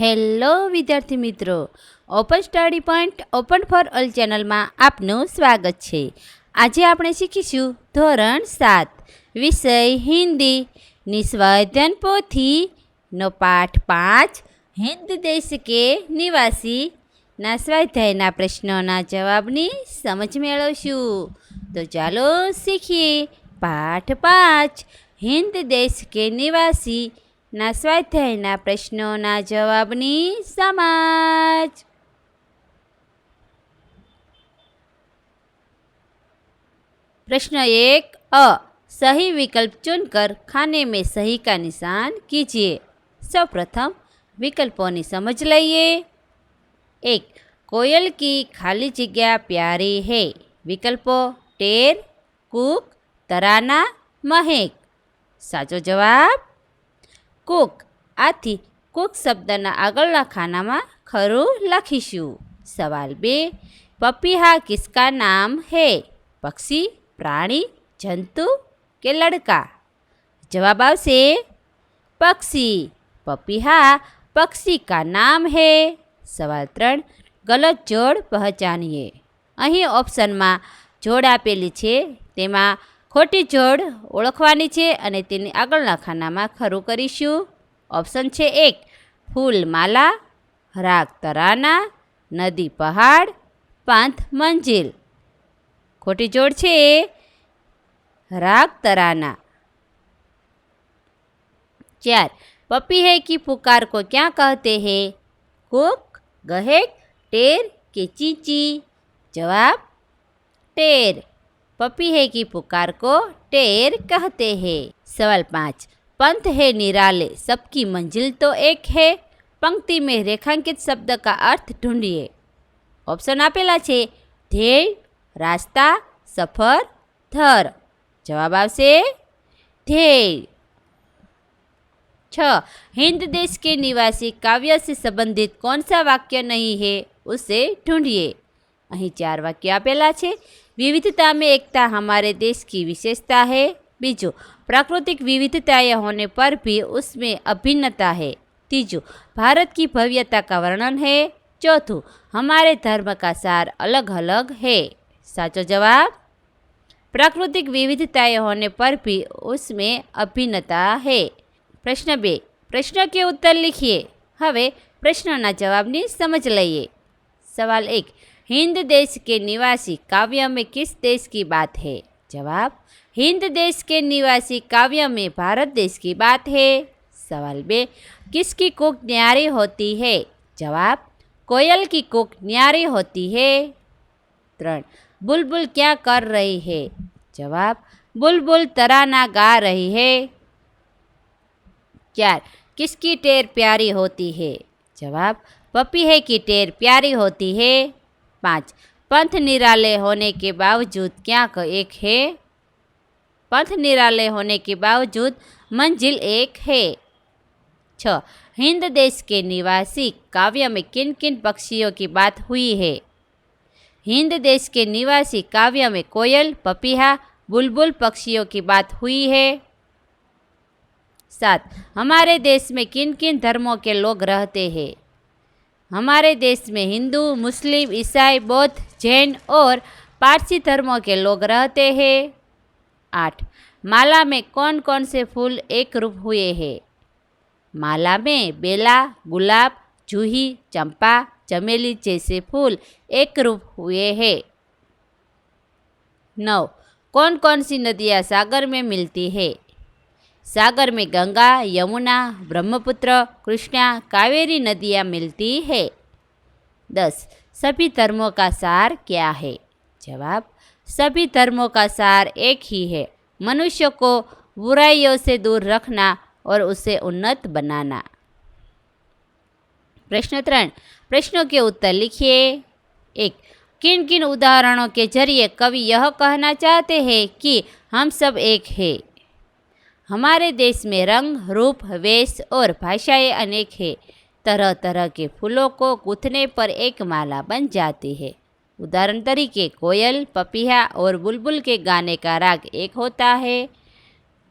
Hello વિદ્યાર્થી મિત્રો open study point open for all ચેનલમાં આપનું સ્વાગત છે. આજે આપણે શીખીશું ધોરણ સાત, વિષય હિન્દી. નિસ્વાધ્યાન પોથીનો પાઠ પાંચ, હિન્દ દેશ કે નિવાસી? ના સ્વાધ્યાયના પ્રશ્નોના જવાબની સમજ મેળવશું. તો ચાલો શીખીએ. પાઠ પાંચ, હિન્દ દેશ કે નિવાસી? ના સ્વાધ્યાયના પ્રશ્નોના જવાબની સમજ प्रश्न एक अ सही विकल्प चुनकर खाने में सही का निशान कीजिए सर्वप्रथम विकल्पों समझ लइए एक कोयल की खाली जगह प्यारी है विकल्पो टेर कुक तराना મહેક સાચો જવાબ કુક આથી કુક શબ્દના આગળના ખાનામાં ખરું લખીશું. સવાલ બે, પપીહા કિસકા નામ હે? પક્ષી, પ્રાણી, જંતુ કે લડકા? જવાબ આવશે પક્ષી. પપીહા પક્ષી કા નામ હે? સવાલ ત્રણ, ગલત જોડ પહેચાનીએ. અહીં ઓપ્શનમાં જોડ આપેલી છે, તેમાં ખોટી જોડ ઓળખવાની છે અને તેની આગળના ખાનામાં ખરું કરીશું ઓપ્શન છે એક ફૂલ માલા રાગ તરાના નદી પહાડ પાંથ મંજિલ ખોટી જોડ છે રાગ તરાના ચાર पपी है की पुकार को क्या कहते हैं कुक गहेक टेर के चींची जवाब टेर पपी है की पुकार को टेर कहते हैं सवाल पाँच पंथ है निराले सबकी मंजिल तो एक है पंक्ति में रेखांकित शब्द का अर्थ ढूंढिए ऑप्शन આપેલા છે ધ્યેય રાસ્તા સફર થર જવાબ આવશે ધ્યેય छ हिंद देश के निवासी काव्य से संबंधित कौन सा वाक्य नहीं है उसे ढूंढिए અહીં ચાર વાક્ય આપેલા છે विविधता में एकता हमारे देश की विशेषता है बीजू प्राकृतिक विविधताएं होने पर भी उसमें अभिन्नता है तीजू भारत की भव्यता का वर्णन है चौथू हमारे धर्म का सार अलग अलग है साचो जवाब प्राकृतिक विविधताएं होने पर भी उसमें अभिन्नता है પ્રશ્ન બે પ્રશ્ન કે ઉત્તર लिखिए હવે પ્રશ્નના જવાબની સમજ લઈએ सवाल एक हिंद देश के निवासी काव्य में किस देश की बात है? जवाब, हिंद देश के निवासी काव्य में भारत देश की बात है। सवाल बे, किसकी कुक न्यारी होती है? जवाब, कोयल की कुक न्यारी होती है। त्रण, बुलबुल क्या कर रही है? जवाब, बुलबुल तराना गा रही है। चार किसकी टेर प्यारी होती है? जवाब पपी है की टेर प्यारी होती है। पाँच। पंथ निराले होने के बावजूद क्या एक है? पंथ निराले होने के बावजूद मंजिल एक है। छ। हिंद देश के निवासी काव्य में किन किन पक्षियों की बात हुई है? हिंद देश के निवासी काव्य में कोयल, पपीहा, बुलबुल पक्षियों की बात हुई है। सात। हमारे देश में किन किन धर्मों के लोग रहते हैं? हमारे देश में हिंदू, मुस्लिम, ईसाई, बौद्ध, जैन और पारसी धर्मों के लोग रहते हैं। आठ, माला में कौन कौन से फूल एक रूप हुए हैं? माला में बेला, गुलाब, जूही, चंपा, चमेली जैसे फूल एक रूप हुए हैं। नौ कौन कौन सी नदियाँ सागर में मिलती है? सागर में गंगा, यमुना, ब्रह्मपुत्र, कृष्णा, कावेरी नदियाँ मिलती है। दस, सभी धर्मों का सार क्या है? जवाब, सभी धर्मों का सार एक ही है। मनुष्य को बुराइयों से दूर रखना और उसे उन्नत बनाना। प्रश्न त्रण प्रश्नों के उत्तर लिखिए। एक किन किन उदाहरणों के ज़रिए कवि यह कहना चाहते हैं कि हम सब एक हैं? हमारे देश में रंग, रूप, वेश और भाषाएँ अनेक है। तरह तरह के फूलों को गूंथने पर एक माला बन जाती है। उदाहरण तरीके, कोयल, पपीहा और बुलबुल के गाने का राग एक होता है।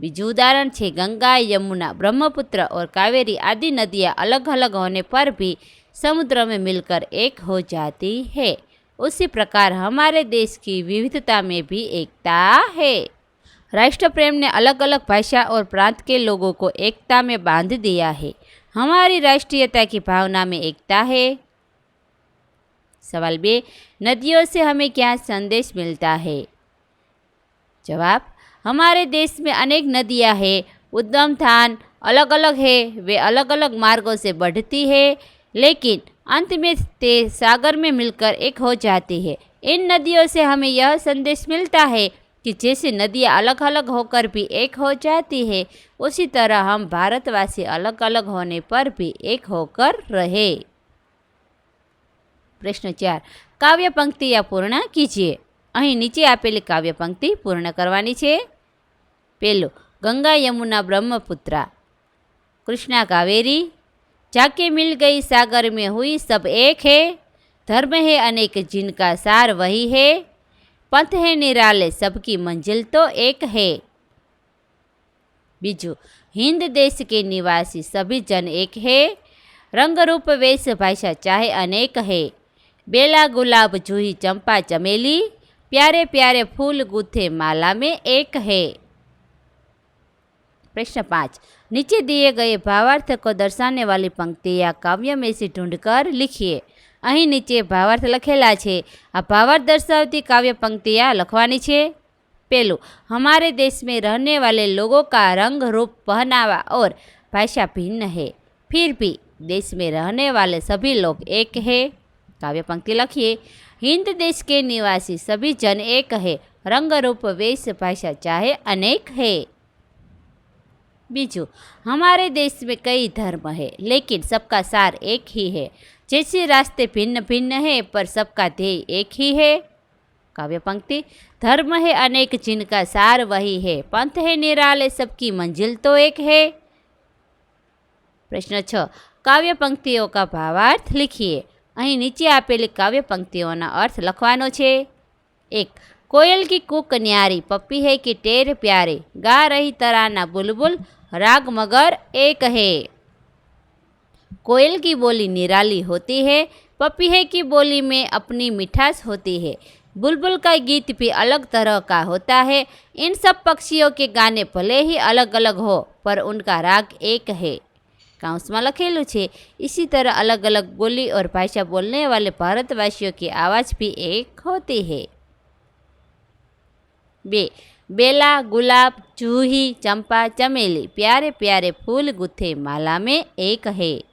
बीजू उदाहरण छे, गंगा, यमुना, ब्रह्मपुत्र और कावेरी आदि नदियाँ अलग अलग होने पर भी समुद्र में मिलकर एक हो जाती है। उसी प्रकार हमारे देश की विविधता में भी एकता है। राष्ट्र प्रेम ने अलग अलग भाषा और प्रांत के लोगों को एकता में बाँध दिया है। हमारी राष्ट्रीयता की भावना में एकता है। सवाल बे, नदियों से हमें क्या संदेश मिलता है? जवाब, हमारे देश में अनेक नदियाँ हैं, उद्गम स्थान अलग अलग है, वे अलग अलग मार्गों से बढ़ती है, लेकिन अंत में ते सागर में मिलकर एक हो जाती है। इन नदियों से हमें यह संदेश मिलता है कि जैसे नदियाँ अलग अलग होकर भी एक हो जाती है उसी तरह हम भारतवासी अलग अलग होने पर भी एक होकर रहे પ્રશ્ન ચાર કાવ્ય પંક્તિયા પૂર્ણ કીજીએ અહીં નીચે આપેલી કાવ્ય પંક્તિ પૂર્ણ કરવાની છે પેલું ગંગા યમુના બ્રહ્મપુત્રા कृष्णा कावेरी जाके मिल गई सागर में हुई सब एक है धर्म है अनेक जिनका सार वही है पंथ है निराले सबकी मंजिल तो एक है बीजू हिंद देश के निवासी सभी जन एक है रंग रूप वेश भाषा चाहे अनेक है बेला गुलाब जूही चंपा चमेली प्यारे प्यारे फूल गुथे माला में एक है प्रश्न पाँच नीचे दिए गए भावार्थ को दर्शाने वाली पंक्ति या काव्य में से ढूंढकर लिखिए અહીં નીચે ભાવાર્થ લખેલા છે આ ભાવાર્થ દર્શાવતી काव्य पंक्तियाँ લખવાની છે पहलू हमारे देश में रहने वाले लोगों का रंग रूप पहनावा और भाषा भिन्न है फिर भी देश में रहने वाले सभी लोग एक है काव्य पंक्ति लखिए हिंद देश के निवासी सभी जन एक है रंग रूप वेश भाषा चाहे अनेक है बीजू हमारे देश में कई धर्म है लेकिन सबका सार एक ही है जैसे रास्ते भिन्न भिन्न है पर सबका ध्येय एक ही है काव्य पंक्ति धर्म है अनेक जिनका सार वही है पंथ है निराले सबकी मंजिल तो एक है પ્રશ્ન છ કાવ્ય પંક્તિઓ કા ભાવાર્થ લીખીએ અહીં નીચે આપેલી કાવ્ય पंक्तियों अर्थ લખવાનો છે એક कोयल की कुक न्यारी पप्पी है कि टेर प्यारे गा रही तराना बुलबुल राग मगर एक है कोयल की बोली निराली होती है, पपीहे की बोली में अपनी मिठास होती है। बुलबुल का गीत भी अलग तरह का होता है। इन सब पक्षियों के गाने भले ही अलग अलग हो, पर उनका राग एक है। काउसमा लखेलू છે इसी तरह अलग अलग बोली और भाषा बोलने वाले भारतवासियों की आवाज़ भी एक होती है। बे, बेला, गुलाब जूही चंपा, चमेली प्यारे प्यारे फूल गुथे माला में एक है।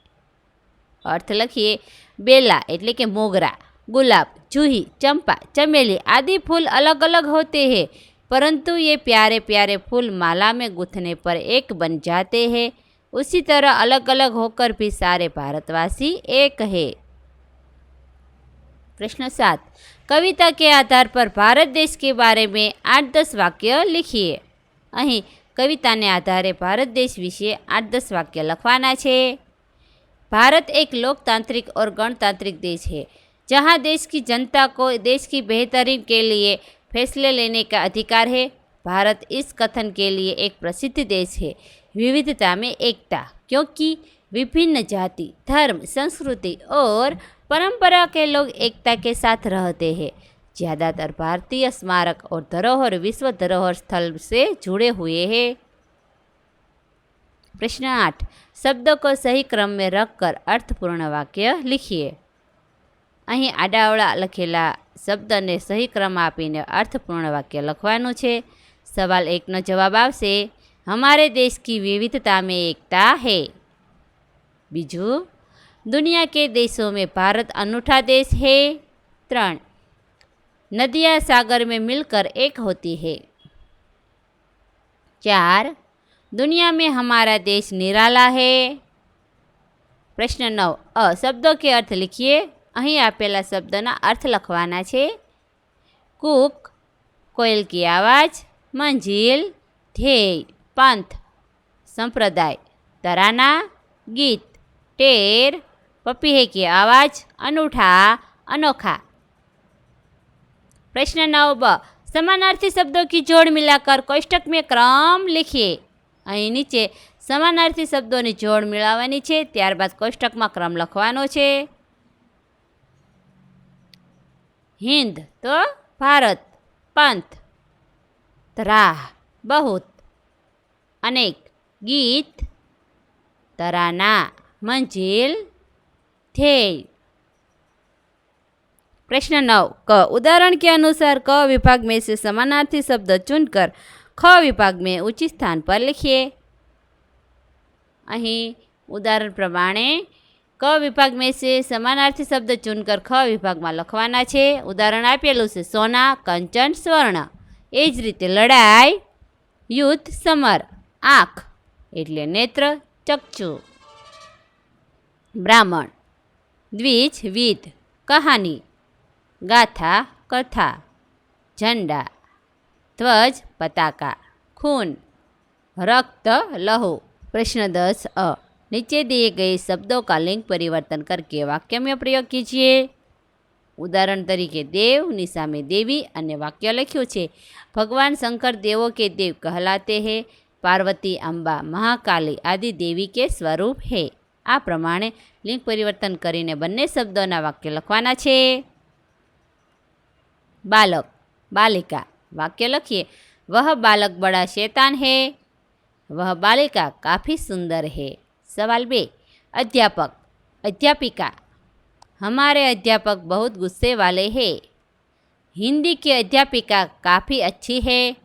अर्थ लखिए बेला એટલે કે મોગરા गुलाब जूही चंपा चमेली आदि फूल अलग अलग होते हैं परंतु ये प्यारे प्यारे फूल माला में गुथने पर एक बन जाते हैं उसी तरह अलग अलग होकर भी सारे भारतवासी एक है प्रश्न सात कविता के आधार पर भारत देश के बारे में आठ दस वाक्य लिखिए અહીં કવિતાને આધારે ભારત દેશ વિશે આઠ દસ વાક્ય લખવાના છે भारत एक लोकतांत्रिक और गणतांत्रिक देश है, जहाँ देश की जनता को देश की बेहतरी के लिए फैसले लेने का अधिकार है। भारत इस कथन के लिए एक प्रसिद्ध देश है, विविधता में एकता, क्योंकि विभिन्न जाति, धर्म, संस्कृति और परंपरा के लोग एकता के साथ रहते हैं। ज़्यादातर भारतीय स्मारक और धरोहर विश्व धरोहर स्थल से जुड़े हुए हैं। प्रश्न आठ शब्दों को सही क्रम में रखकर अर्थपूर्ण वाक्य लिखिए અહીં આડાવડા લખેલા શબ્દને સહી ક્રમ આપીને અર્થપૂર્ણ વાક્ય લખવાનું છે સવાલ એકનો જવાબ આવશે हमारे देश की विविधता में एकता है बीजू दुनिया के देशों में भारत अनूठा देश है त्रण नदियाँ सागर में मिलकर एक होती है चार दुनिया में हमारा देश निराला है प्रश्न नौ अ शब्दों के अर्थ लिखिए અહીં આપેલા શબ્દના અર્થ લખવાના છે કુક કોયલ કી આવાજ મંજિલ ધ્યેય पंथ संप्रदाय तराना गीत टेर पपीहे की आवाज़ अनूठा अनोखा प्रश्न नौ ब समानार्थी शब्दों की जोड़ मिलाकर कोष्टक में क्रम लिखिए અહીં નીચે સમાનાર્થી શબ્દોની જોડ મેળવવાની છે, ત્યારબાદ કોષ્ટકમાં ક્રમ લખવાનો છે. હિન્દ તો ભારત, પંથ, તરાહ, બહુત. અનેક. ગીત, તરાના, મંજિલ ધ્યેય પ્રશ્ન નવ. ક. ઉદાહરણ કે અનુસાર ક વિભાગ મેં સમાનાર્થી શબ્દ ચુનકર ख विभाग में उचित स्थान पर लिखिए અહીં ઉદાહરણ પ્રમાણે ક વિભાગ મેં સે સમાનાર્થી શબ્દ ચૂનકર ખ વિભાગમાં લખવાના છે ઉદાહરણ આપેલું છે સોના કંચન સ્વર્ણ એ જ રીતે લડાઈ યુદ્ધ સમર આંખ એટલે નેત્ર ચક્ષુ બ્રાહ્મણ દ્વિજ વિધ કહાની ગાથા કથા ઝંડા ધ્વજ પતાકા, ખૂન, રક્ત, લહુ પ્રશ્ન દસ અ. નીચે દિએ ગયે શબ્દો કા લિંગ પરિવર્તન કરકે વાક્યમય મેં પ્રયોગ કીજીએ. ઉદાહરણ તરીકે દેવની સામે દેવી અને વાક્ય લખ્યું છે. ભગવાન શંકર દેવો કે દેવ કહેલાતે હે, પાર્વતી, અંબા, મહાકાલી આદિ દેવી કે સ્વરૂપ હે. આ પ્રમાણે લિંગ પરિવર્તન કરીને બંને શબ્દોના વાક્ય લખવાના છે. બાલક, બાલિકા वाक्य लिखिए, वह बालक बड़ा शैतान है, वह बालिका काफ़ी सुंदर है। सवाल बे, अध्यापक, अध्यापिका, हमारे अध्यापक बहुत गुस्से वाले हैं। हिंदी की अध्यापिका काफ़ी अच्छी है।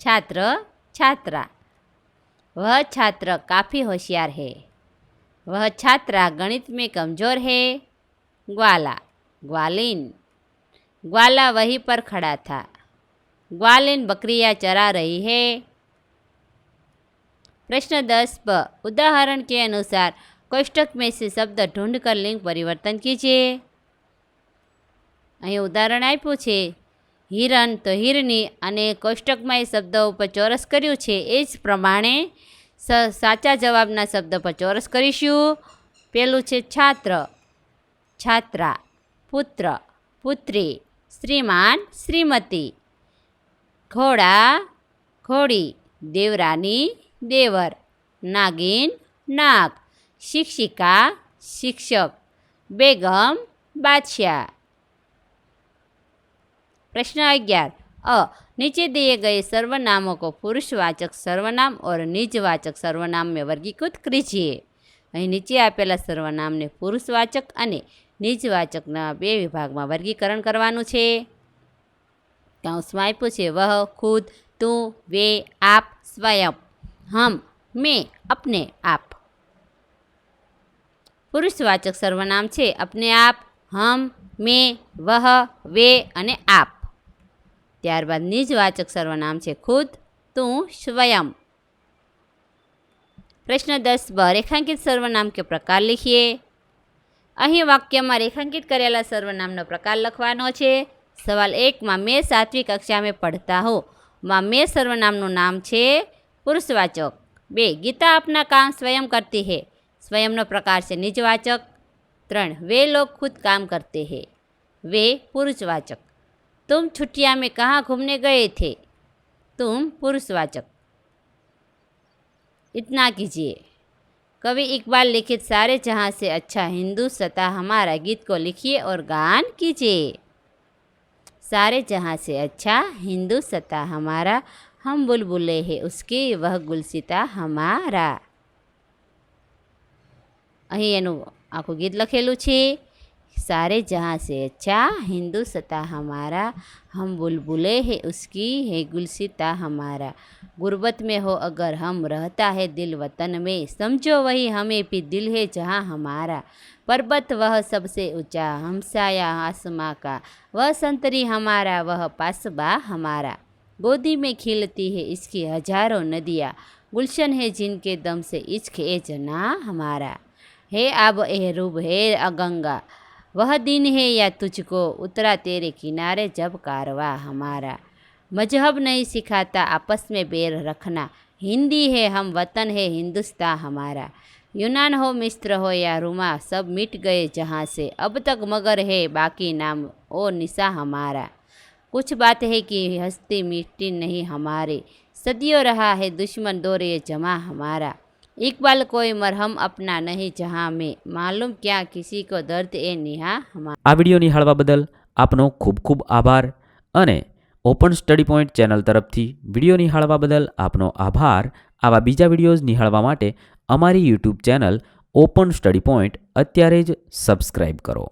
छात्र, छात्रा, वह छात्र काफ़ी होशियार है, वह छात्रा गणित में कमज़ोर है। ग्वाला, ग्वालिन। ग्वाला वहीं पर खड़ा था ग्वालिन बकरियां चरा रही है प्रश्न दस ब उदाहरण के अनुसार कोष्टक में से शब्द ढूंढकर लिंग परिवर्तन कीजिए અહીં ઉદાહરણ આપ્યું છે હિરણ તો હિરની અને કોષ્ટકમાં એ શબ્દો ઉપર ચોરસ કર્યું છે એ જ પ્રમાણે સ સાચા જવાબના શબ્દ પર ચોરસ કરીશું પેલું છે છાત્ર છાત્રા પુત્ર પુત્રી શ્રીમાન શ્રીમતી. ઘોડા, ઘોડી, દેવરાની દેવર. નાગિન, નાગ. શિક્ષિકા, શિક્ષક. બેગમ, બાદશાહ. પ્રશ્ન અગિયાર. અ. નીચે દિએ ગયે સર્વનામો પુરુષવાચક સર્વનામ ઓર નિજવાચક સર્વનામને વર્ગીકૃત કરીએ અહીં નીચે આપેલા સર્વનામને પુરુષવાચક અને નિજવાચકના બે વિભાગમાં વર્ગીકરણ કરવાનું છે. કૌંસમાં આપ્યું છે, વહ, ખુદ, તું, વે, આપ, સ્વયં. હમ, મેં, અપને, આપ. પુરુષવાચક સર્વનામ છે, અપને, આપ, હમ, મેં, વહ, વે અને આપ. ત્યારબાદ નિજવાચક સર્વનામ છે, ખુદ, તું, સ્વયં. પ્રશ્ન દસ, બ, રેખાંકિત સર્વનામ કે પ્રકાર લખીએ? અહીં વાક્યમાં રેખાંકિત કરેલા સર્વનામનો પ્રકાર લખવાનો છે. સવાલ એકમાં મેં સાત્વિક કક્ષામાં પઢતા હો? માં મેં સર્વનામનું નામ છે પુરુષવાચક. બે, ગીતા આપના કામ સ્વયં કરતી હે. સ્વયંનો પ્રકાર છે નિજવાચક. ત્રણ, વે લોક ખુદ કામ કરતે હે. વે, પુરુષવાચક. તુમ છુટિયા મેં કહા ઘૂમને ગયે થે? તુમ પુરુષવાચક. इतना કીજીએ. कवि इकबाल लिखित सारे जहाँ से अच्छा हिंदू सता हमारा गीत को लिखिए और गान कीजिए सारे जहाँ से अच्छा हिंदू सता हमारा हम बुलबुले हैं उसकी वह गुलसिता हमारा અહીં એનું આખું ગીત લખેલું છે सारे जहाँ से अच्छा हिंदू सता हमारा, हम बुलबुले है उसकी है गुलसिता हमारा। गुर्बत में हो अगर हम रहता है दिल वतन में, समझो वही हमें भी दिल है जहाँ हमारा। पर्वत वह सबसे ऊँचा हमसाया आसमां का। वह संतरी हमारा, वह पासबा हमारा। गोदी में खिलती है इसकी हज़ारों नदियाँ। गुलशन है जिनके दम से इश्क ए जना हमारा। हे आब ए रूब हे अगंगा। वह दिन है या तुझको उतरा तेरे किनारे जब कारवा हमारा। मज़हब नहीं सिखाता, आपस में बैर रखना। हिंदी है, हम वतन है, हिंदुस्तान हमारा। यूनान हो, मिस्र हो या रुमा, सब मिट गए जहाँ से। अब तक मगर है, बाकी नाम ओ निशा हमारा। कुछ बात है कि हस्ती मिट्टी नहीं हमारे। सदियों रहा है, दुश्मन दौरे जमा हमारा। इकबाल कोई मरहम अपना नहीं जहाँ में मालूम क्या किसी को दर्द ए निहा हमारा આ વિડીયો નિહાળવા બદલ આપનો ખૂબ ખૂબ આભાર અને ઓપન સ્ટડી પોઈન્ટ ચેનલ તરફથી વિડીયો નિહાળવા બદલ આપનો આભાર આવા બીજા વિડીયોઝ નિહાળવા માટે અમારી YouTube channel open study point અત્યારે જ સબસ્ક્રાઈબ કરો